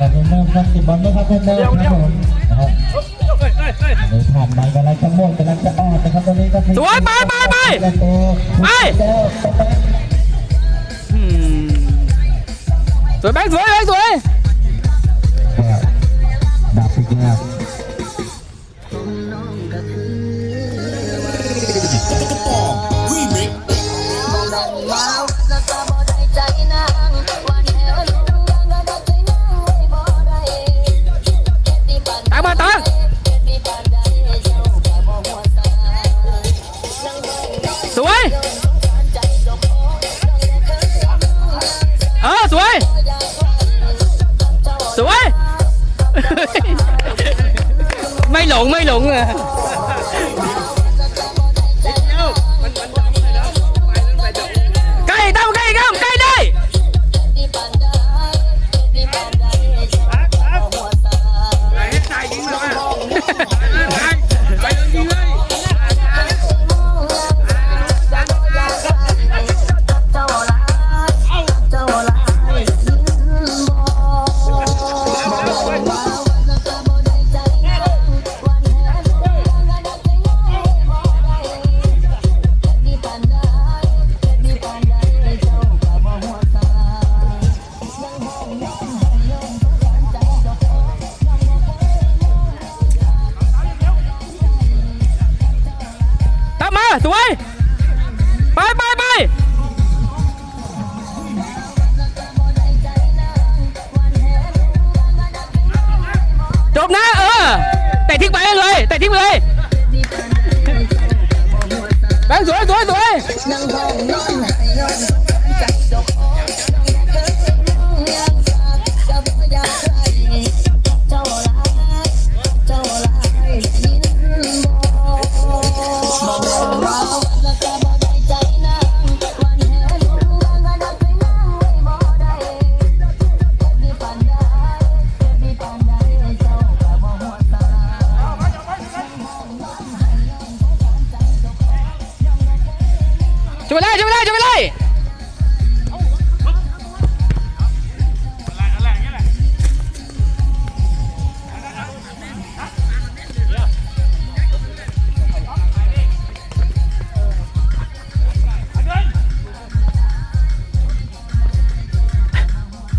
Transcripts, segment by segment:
กับเพื่อนๆครับติดบอลด้วครับเพื่อนๆครับผมนะครับนี่ผ่านไปกำลังจะม่วงกำลังจะออดนะครับตอนนี้ก็สวยไปไปไปไปสวยแบงสวยแบงสวยดับอีกแล้ว Suối Suối Mây lộn mây lộn à. สวย ไปไปไปจบนะ เออ แต่ทิ้งไปเลย แต่ทิ้งเลยแบงสวยสวยสวย Chụp lại, chụp lại, chụp lại.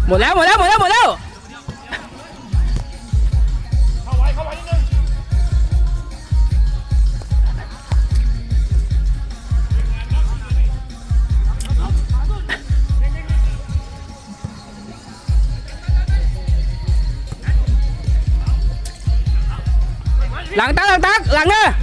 một lá một lá một lá một lá lặn tắt lặn tắt lặn á